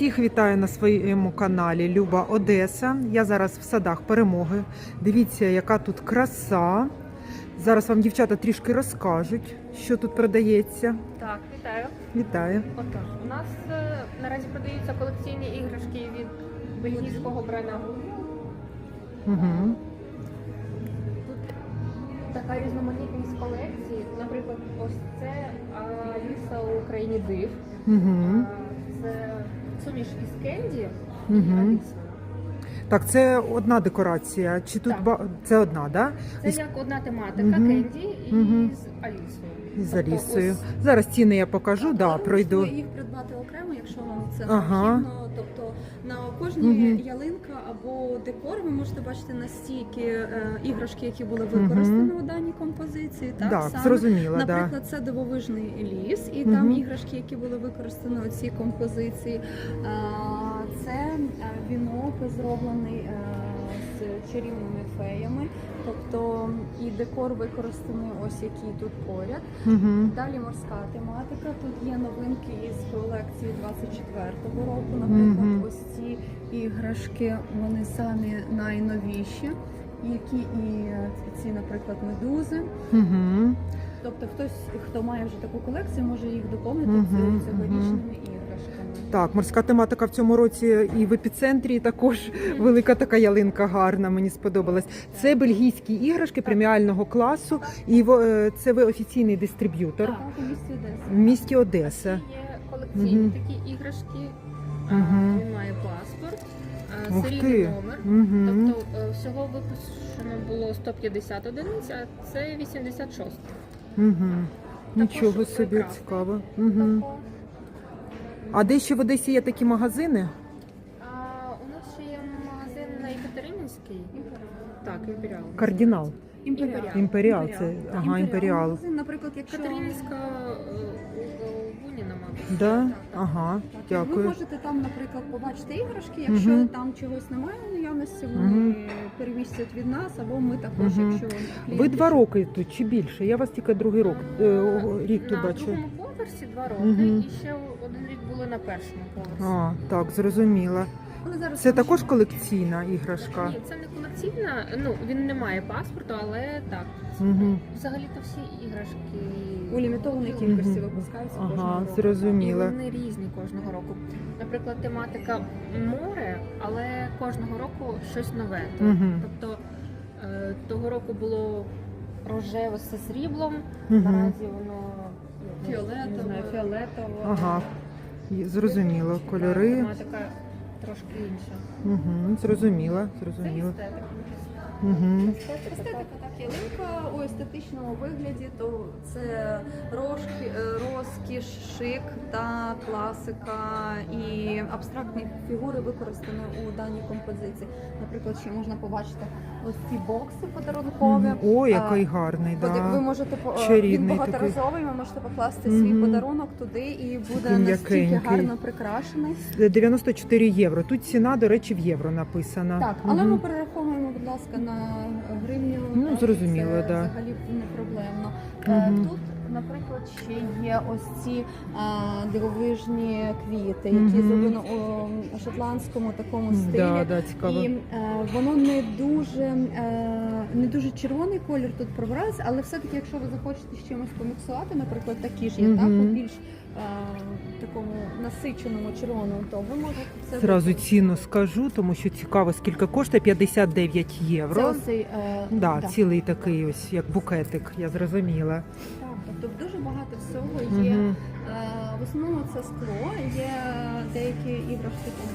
Всіх вітаю на своєму каналі Люба Одеса. Я зараз в садах перемоги. Дивіться, яка тут краса. Зараз вам дівчата трішки розкажуть, що тут продається. Так, вітаю. Вітаю. Отож, у нас е, наразі продаються колекційні іграшки від бельгійського бренду. Угу. Тут така різноманітність колекції. Наприклад, ось це Аліса у Україні див. Угу. А, суміш із Кенді Аліса. Так, це одна декорація. Чи тут Так. ба... це одна, да? Це І як одна тематика Мгм. Кенді і Мгм. з Алісою. Із Тобто Алісою. ось Зараз ціни я покажу, да, пройду. їх придбати окремо, якщо вам це Ага. необхідно. Тобто на кожній Мгм. ялинка або декор ви можете бачити настільки е, іграшки, які були використані у даній композиції. Так, Так, саме. зрозуміла, да. Наприклад, це дивовижний ліс, і Мгм. там іграшки, які були використані у цій композиції. А, Це е, вінок зроблений е, з чарівними феями, тобто і декор використаний ось який тут поряд. Угу. Далі морська тематика. Тут є новинки із колекції 24-го року. Наприклад, Мгм. ось ці іграшки, вони самі найновіші, які і ці, наприклад, медузи. Угу. Тобто, хтось, хто має вже таку колекцію, може їх доповнити ці- цьогорічними іграшками. Так, морська тематика в цьому році і в епіцентрі також велика така ялинка гарна, мені сподобалась. Це бельгійські іграшки преміального класу, і е, це ви офіційний дистриб'ютор у місті Одеса. в місті Одеса. Є колекційні Мгм. такі іграшки. Він має паспорт, серійний номер. Угу. Тобто е, всього випущено було 150 одиниць, а це 86. Угу. Нічого собі цікаво. Угу. А де ще в Одесі є такі магазини? А, у нас ще є магазин на Екатерининській. Так, імперіал. Кардинал. Імперіал. Імперіал, це ага, імперіал. Наприклад, якщо Катерининська е, Буніна, мабуть. Да? Так, так. Ага, Так, Ви дякую. можете там, наприклад, побачити іграшки. Якщо Мгм. там чогось немає в наявності, вони Мгм. перемістять від нас, або ми також, Мгм. якщо Ви два роки тут чи більше? Я вас тільки другий рок, е, о, рік тут на бачу. другому поверсі два роки, Мгм. і ще один рік були на першому поверсі. А, так, зрозуміла. Але зараз Це також колекційна іграшка. Ні, це не колекційна, ну він не має паспорту, але так. Угу. Взагалі-то всі іграшки у лімітованій кількості Мгм. випускаються Ага, кожного року. І зрозуміла. вони різні кожного року. Наприклад, тематика море, але кожного року щось нове. То- Мгм. Тобто е, того року було рожеве зі сріблом, Угу. наразі воно не- знаю, фіолетово. Ага, Є- зрозуміло. Кольори. Вона така трошки інша. Угу. Зрозуміла, Це естетика. Угу. Естетика, так, ялинка у естетичному вигляді, то це рожки, е, розкіш, шик та класика і абстрактні фігури використані у даній композиції. Наприклад, ще можна побачити ось ці бокси подарункові. О, який гарний, Буде- Ви можете е, він багаторазовий, ви можете покласти свій подарунок туди і буде настільки гарно прикрашений. 94 євро. Тут ціна, до речі, в євро написана. Так, але Мгм. ми перераховуємо, будь ласка, на гривню. Ну, зрозуміло, це да. взагалі не проблемно. Угу. Тут, наприклад, ще є ось ці а, дивовижні квіти, які зроблені у шотландському такому стилі. Да, да, цікаво. І е, воно не дуже е, не дуже червоний колір тут пробирається, але все-таки, якщо ви захочете з чимось поміксувати, наприклад, такі ж є так, у більш е, такому насиченому червоному, то ви можете це Зразу ціну скажу, тому що цікаво, скільки коштує 59 євро. Це ось е, Да, да. цілий такий ось, як букетик, я зрозуміла. Так, тобто дуже багато всього є. Е, В основному це скло, є деякі іграшки там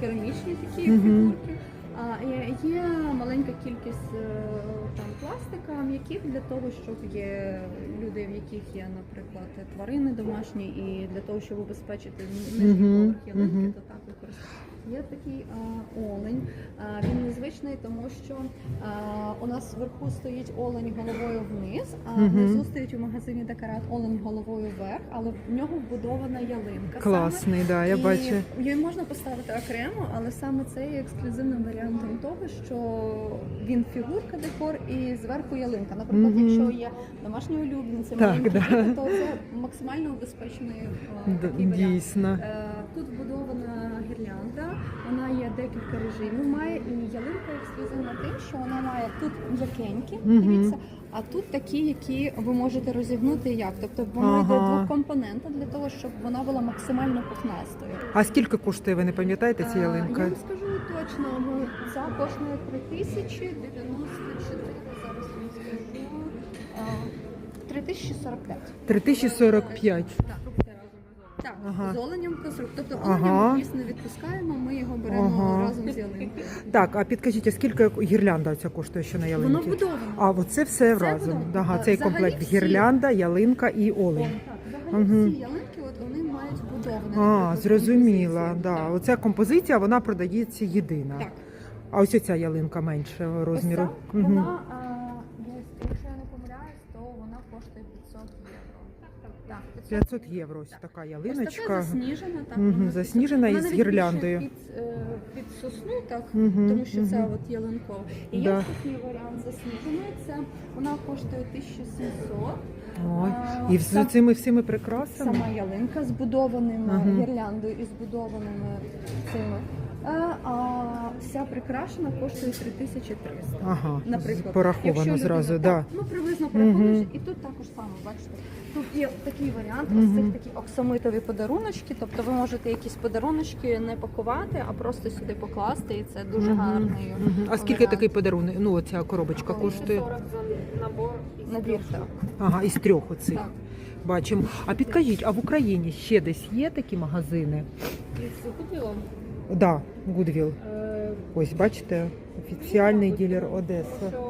керамічні такі Мгм. фігурки. А є, маленька кількість е, там пластика, м'яких для того, щоб є люди, в яких є, наприклад, тварини домашні, і для того, щоб убезпечити нижній поверх ялинки, то так використовують. Є такий а, олень. А, він незвичний, тому що а, у нас вверху стоїть олень головою вниз, а Мгм. внизу стоїть у магазині декарат олень головою вверх, але в нього вбудована ялинка. саме. Класний, да, я І бачу. Її можна поставити окремо, але саме це є ексклюзивним варіантом того, що він фігурка, декор і зверху ялинка. Наприклад, Мгм. якщо є домашні улюбленці, Так, маленькі да. діти, то це максимально убезпечений е, Д- такий варіант. Дійсно. Е, Тут вбудована декілька режимів. Має і ялинка ексклюзивна тим, що вона має тут м'якенькі, дивіться, а тут такі, які ви можете розігнути як. Тобто воно йде Ага. двокомпонентна для того, щоб вона була максимально пухнастою. А скільки коштує, ви не пам'ятаєте ця Е, ялинка? Я вам скажу точно, ну, ця коштує 3094, зараз вам скажу. Е, 3045. 3045. Так, Ага. з оленем конструктор. Тобто Ага. ми дійсно не відпускаємо, ми його беремо Ага. разом з ялинкою. Так, а підкажіть, а скільки гірлянда ця коштує ще на Воно ялинці? А оце все Це разом. воно. Ага, Е, цей взагалі комплект всі- гірлянда, ялинка і О, олень. так, взагалі Мгм. всі ялинки от вони мають вбудоване. А, зрозуміла. композицію. Да. Так. Оця композиція вона продається єдина. Так. А ось ця ялинка менше розміру. Ось ця, Мгм. Вона, а, десь, якщо я не помиляюсь, то вона коштує 500 євро. Так, 500 500 євро ось така Ось така ялиночка. засніжена, так. Вона засніжена вона і навіть гірляндою. більше Під, е, під сосну, так, Мгм, тому що це мгм. от ялинкова. І Да. є такий варіант засніженої, це вона коштує 1700. Ой. А, І з сам- цими всіми прикрасами. Сама ялинка з будованими гірляндою і збудованими цими. Е, А вся прикрашена коштує 3300. Ага, Наприклад, пораховано Якщо зразу, людина, да. так, ну приблизно пораховуєш, Мгм. і тут також саме, бачите. Тут є такий варіант, ось цих такі оксамитові подаруночки. Тобто ви можете якісь подаруночки не пакувати, а просто сюди покласти, і це дуже гарний. А скільки варіант. такий подарунок? Ну, оця коробочка коштує. 40 за набор із Набір, трьох так. Ага, із трьох оцих. Так. Бачимо. А підкажіть, а в Україні ще десь є такі магазини? Із купілом. Да, Гудвіл. Е, Ось бачите, офіціальний ділер Одеса. Що офіційний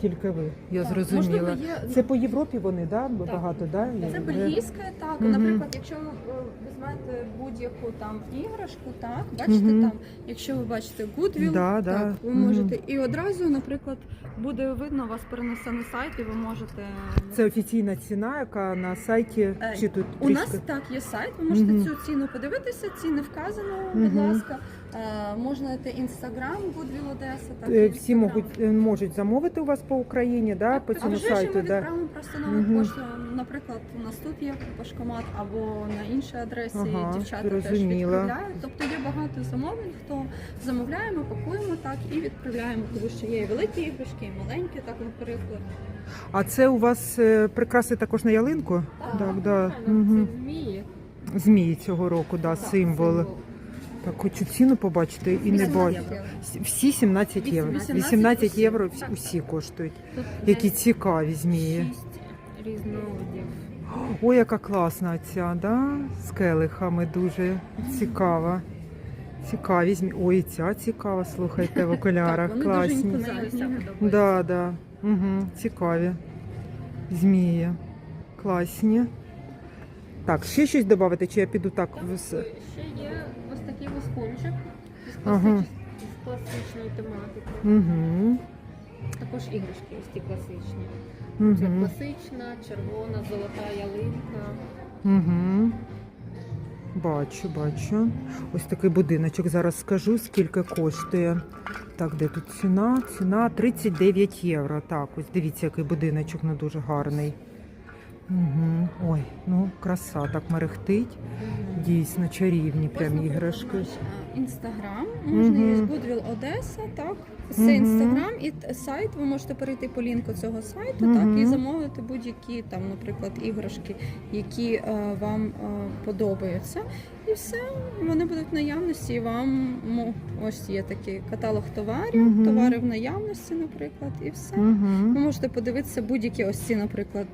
тільки ви, я Так, зрозуміла. Можливо, є Це по Європі вони, да? багато, да? Це бельгійська, так. Мгм. Наприклад, якщо ви е, візьмете будь-яку там іграшку, так, бачите Мгм. там, якщо ви бачите Goodwill, Да, да. так, ви Мгм. можете. І одразу, наприклад, буде видно, вас перенесе на сайт, і ви можете. Це офіційна ціна, яка на сайті Е, чи тут У нас трішки? так є сайт, ви можете Мгм. цю ціну подивитися, ціни вказано, будь Мгм. ласка. Е, можна знайти інстаграм Goodwill Одеса. Так, Е, Всі Instagram. можуть е, можуть замовити у вас по Україні, да? Так, по цьому а вже сайту. ми Да? відправимо просто нову Мгм. пошту. Наприклад, у нас тут є пашкомат або на іншій адресі Ага, дівчата теж відправляють. Тобто є багато замовлень, хто замовляє, ми пакуємо так і відправляємо, тому що є і великі іграшки, і маленькі, так наприклад. А це у вас прикраси також на ялинку? Так, да. Правильно, Угу. Це змії. Змії цього року, да, Так, символ. Так, хочу ціну побачити і не бачу. Всі 17 євро. 18 18 євро усі коштують. Які цікаві змії. різновидів. Ой, яка класна ця, да? з келихами дуже цікава. Цікаві змії. Ой, ця цікава, слухайте, в окулярах. Класні. Да, да. Угу, цікаві. Змії. Класні. Так, ще щось додати, чи я піду так Так, в... ще є ось такий воскунчик із Ага. класич- із. Угу. Також іграшки ось ті класичні. Це Угу. класична, червона, золота ялинка. Угу. Бачу, бачу. Ось такий будиночок. Зараз скажу, скільки коштує. Так, де тут ціна? Ціна 39 євро. Так, ось дивіться, який будиночок, ну дуже гарний. Угу. Ой, ну краса так мерехтить. Дійсно, чарівні прям іграшки. е, Інстаграм, можна Мгм. є Goodwill Одеса, так. Це інстаграм і сайт. Ви можете перейти по лінку цього сайту, так і замовити будь-які там, наприклад, іграшки, які е, вам е, подобаються. І все, вони будуть в наявності. І вам ну, ось є такий каталог товарів, товари в наявності, наприклад, і все. Ви можете подивитися будь-які ось ці, наприклад,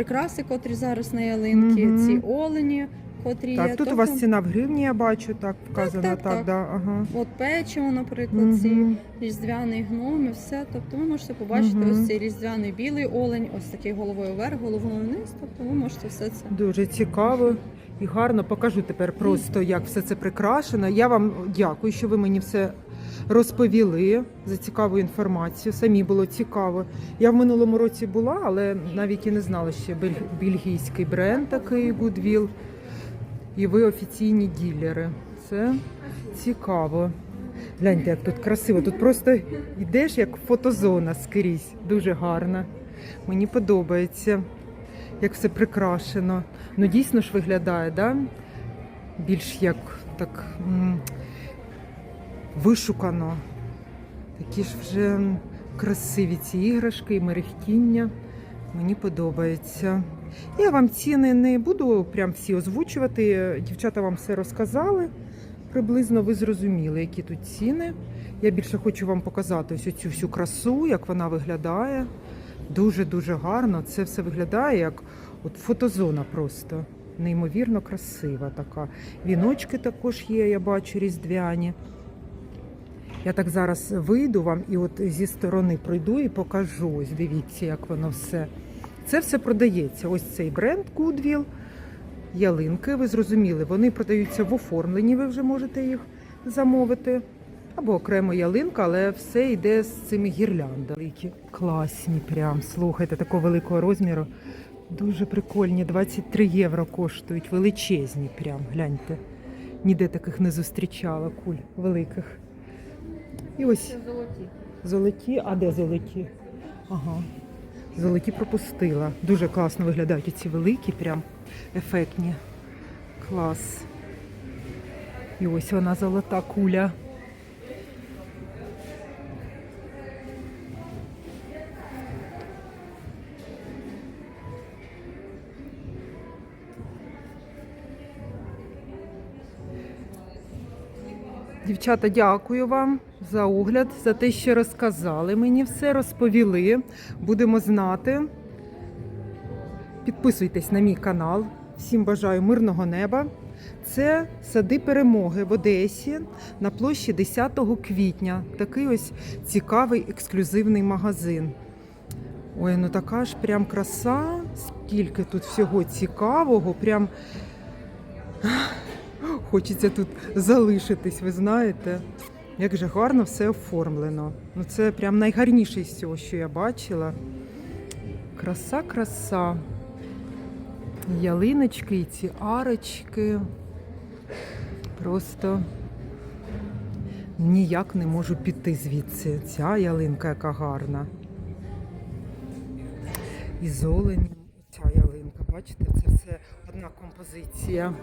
прикраси, котрі зараз на ялинки, Мгм. ці олені, котрі є. Так, тут у Тобто, вас ціна в гривні, я бачу, так вказано. так, Так, так. Да, ага. От печиво, наприклад, ці Мгм. різдвяний гном і все. Тобто ви можете побачити Мгм. ось цей різдвяний білий олень, ось такий головою вверх, головою вниз. Тобто ви можете все це. Дуже цікаво і гарно. Покажу тепер просто, як все це прикрашено. Я вам дякую, що ви мені все розповіли за цікаву інформацію. Самі було цікаво. Я в минулому році була, але навіть і не знала, що бель- бельгійський бренд такий Goodwill. І ви офіційні ділери. Це цікаво. Гляньте, як тут красиво. Тут просто йдеш як фотозона скрізь. Дуже гарно. Мені подобається, як все прикрашено. Ну дійсно ж виглядає, да? більш як так вишукано. Такі ж вже красиві ці іграшки і мерехтіння. Мені подобається. Я вам ціни не буду прям всі озвучувати. Дівчата вам все розказали. Приблизно ви зрозуміли, які тут ціни. Я більше хочу вам показати ось цю всю красу, як вона виглядає. Дуже-дуже гарно. Це все виглядає як от фотозона просто. Неймовірно красива така. Віночки також є, я бачу, різдвяні. Я так зараз вийду вам і от зі сторони пройду і покажу. Ось дивіться, як воно все. Це все продається. Ось цей бренд Goodwill. Ялинки, ви зрозуміли, вони продаються в оформленні, ви вже можете їх замовити. Або окремо ялинка, але все йде з цими гірляндами. Класні, прям слухайте, такого великого розміру. Дуже прикольні, 23 євро коштують, величезні, прям гляньте. Ніде таких не зустрічала куль великих. І ось золоті. Золоті, а де золоті? Ага. Золоті пропустила. Дуже класно виглядають ці великі, прям ефектні. Клас. І ось вона золота куля. Дівчата, дякую вам за огляд, за те, що розказали мені все, розповіли. Будемо знати. Підписуйтесь на мій канал. Всім бажаю мирного неба. Це сади перемоги в Одесі на площі 10 квітня. Такий ось цікавий ексклюзивний магазин. Ой, ну така ж прям краса, скільки тут всього цікавого, прям Хочеться тут залишитись, ви знаєте. Як же гарно все оформлено. Ну це прям найгарніше з цього, що я бачила. Краса, краса. Ялиночки і ці арочки. Просто ніяк не можу піти звідси. Ця ялинка, яка гарна. І зелені. Ця ялинка, бачите, це все одна композиція.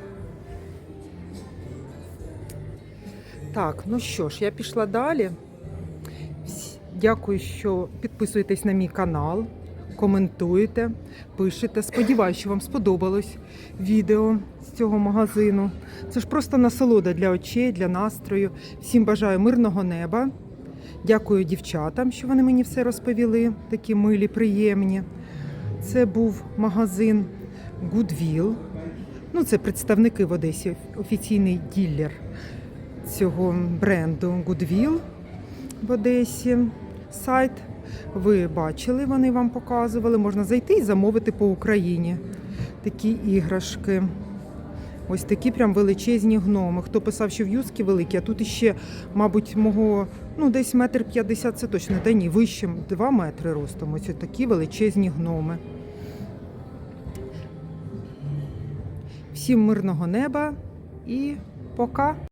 Так, ну що ж, я пішла далі. Дякую, що підписуєтесь на мій канал, коментуєте, пишете. Сподіваюсь, що вам сподобалось відео з цього магазину. Це ж просто насолода для очей, для настрою. Всім бажаю мирного неба. Дякую дівчатам, що вони мені все розповіли, такі милі, приємні. Це був магазин Goodwill. Ну, це представники в Одесі, офіційний ділер цього бренду Goodwill в Одесі. Сайт ви бачили, вони вам показували. Можна зайти і замовити по Україні такі іграшки. Ось такі прям величезні гноми. Хто писав, що в'юзки великі, а тут іще, мабуть, мого ну десь метр п'ятдесят, це точно, та ні, вище 2 метри ростом. Ось такі величезні гноми. Всім мирного неба і пока!